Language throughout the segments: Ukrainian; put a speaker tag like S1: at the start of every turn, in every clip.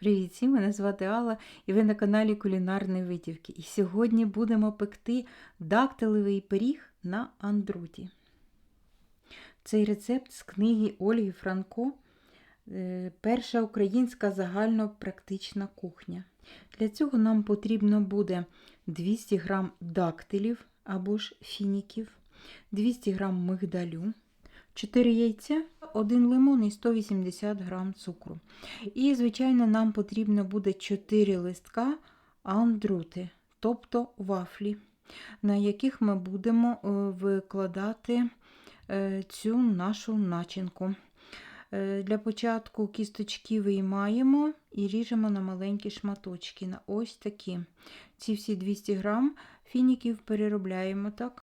S1: Привіт всім, мене звати Алла і ви на каналі Кулінарні Витівки. І сьогодні будемо пекти дактилевий пиріг на андруті. Цей рецепт з книги Ольги Франко е, Перша українська загальнопрактична кухня. Для цього нам потрібно буде 200 г дактилів або ж фініків, 200 г мигдалю, 4 яйця, 1 лимон і 180 г цукру. І, звичайно, нам потрібно буде 4 листка андрути, тобто вафлі, на яких ми будемо е, викладати е, цю нашу начинку. Е, Для початку кісточки виймаємо і ріжемо на маленькі шматочки. На ось такі. Ці всі 200 грам фініків переробляємо так.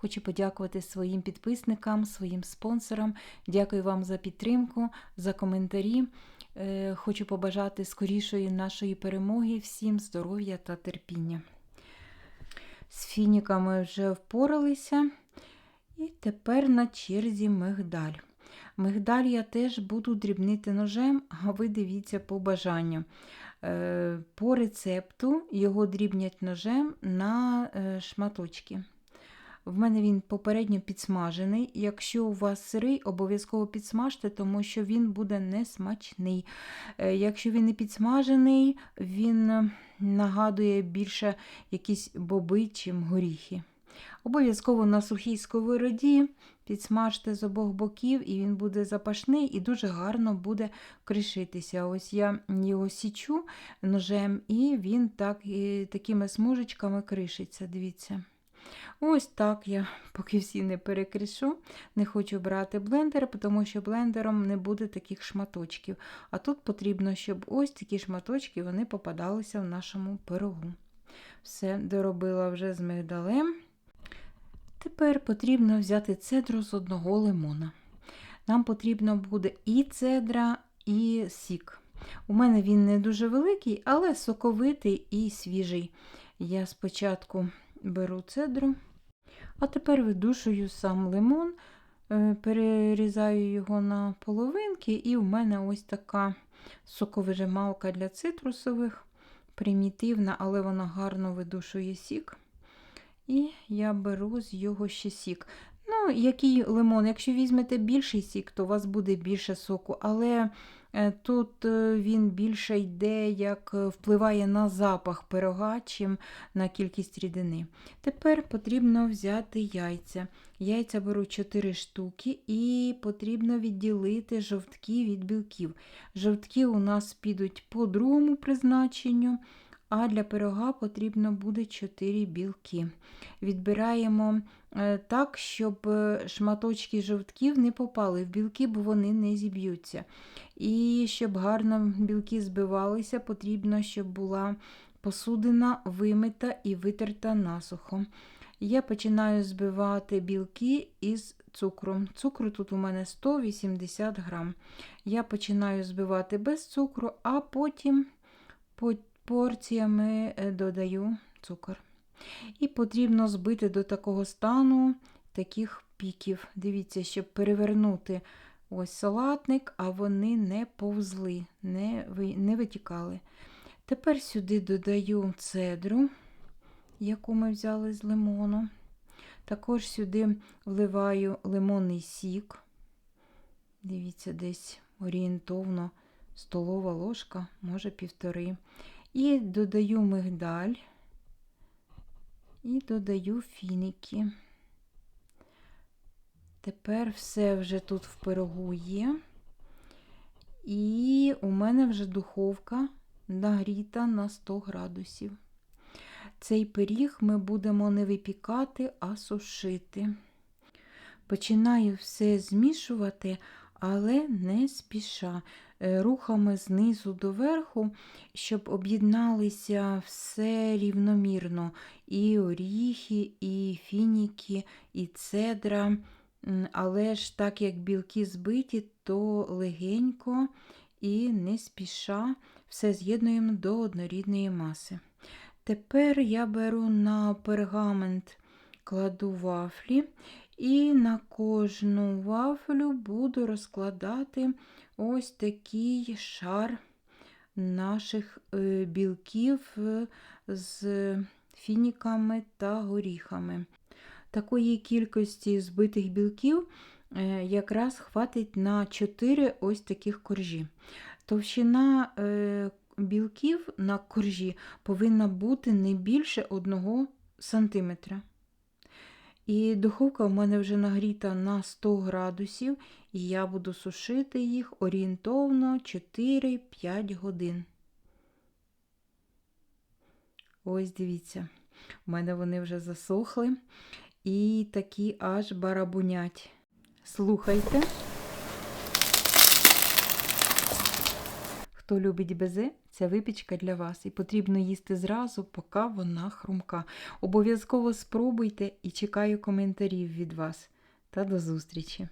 S1: Хочу подякувати своїм підписникам, своїм спонсорам. Дякую вам за підтримку, за коментарі. Е, Хочу побажати скорішої нашої перемоги, всім здоров'я та терпіння. З фініками вже впоралися. І тепер на черзі мигдаль. Мигдаль я теж буду дрібнити ножем, а ви дивіться по бажанню. Е, По рецепту його дрібнять ножем на е, шматочки. В мене він попередньо підсмажений. Якщо у вас сирий, обов'язково підсмажте, тому що він буде несмачний. Е, Якщо він не підсмажений, він е, нагадує більше якісь боби, чим горіхи. Обов'язково на сухій сковороді підсмажте з обох боків, і він буде запашний і дуже гарно буде кришитися. Ось я його січу ножем, і він так, і такими смужечками кришиться. Дивіться. Ось так я поки всі не перекришу, не хочу брати блендер, тому що блендером не буде таких шматочків. А тут потрібно, щоб ось такі шматочки вони попадалися в нашому пирогу. Все, доробила вже з мигдалем. Тепер потрібно взяти цедру з одного лимона. Нам потрібно буде і цедра, і сік. У мене він не дуже великий, але соковитий і свіжий. Я спочатку беру цедру, а тепер видушую сам лимон, е, перерізаю його на половинки, і у мене ось така соковижималка для цитрусових, примітивна, але вона гарно видушує сік. І я беру з його ще сік. Ну, який лимон, якщо візьмете більший сік, то у вас буде більше соку, але тут е, він більше йде, як е, впливає на запах пирога, чим на кількість рідини. Тепер потрібно взяти яйця. Яйця беру 4 штуки і потрібно відділити жовтки від білків. Жовтки у нас підуть по другому призначенню. А для пирога потрібно буде 4 білки. Відбираємо е, так, щоб е, шматочки жовтків не попали в білки, бо вони не зіб'ються. І щоб гарно білки збивалися, потрібно, щоб була посудина вимита і витерта насухо. Я починаю збивати білки із цукром. Цукру тут у мене 180 грам. Я починаю збивати без цукру, а потім порціями е, додаю цукор. І потрібно збити до такого стану таких піків. Дивіться, щоб перевернути ось салатник, а вони не повзли, не, витікали. Тепер сюди додаю цедру, яку ми взяли з лимону. Також сюди вливаю лимонний сік. Дивіться, десь орієнтовно столова ложка, може півтори. І додаю мигдаль і додаю фініки. Тепер все вже тут в пирогу є. І у мене вже духовка нагріта на 100 градусів. Цей пиріг ми будемо не випікати, а сушити. Починаю все змішувати, але не спіша. Е, рухами знизу до верху, щоб об'єдналися все рівномірно. І оріхи, і фініки, і цедра. Але ж так як білки збиті, то легенько і не спіша все з'єднуємо до однорідної маси. Тепер я беру на пергамент, кладу вафлі, і на кожну вафлю буду розкладати ось такий шар наших е, білків е, з фініками та горіхами. Такої кількості збитих білків е, якраз хватить на 4 ось таких коржі. Товщина білків на коржі повинна бути не більше 1 см. І духовка в мене вже нагріта на 100 градусів, і я буду сушити їх орієнтовно 4-5 годин. Ось дивіться, у мене вони вже засохли і такі аж барабунять. Слухайте. Хто любить безе, ця випічка для вас і потрібно їсти зразу, поки вона хрумка. Обов'язково спробуйте і чекаю коментарів від вас. Та до зустрічі!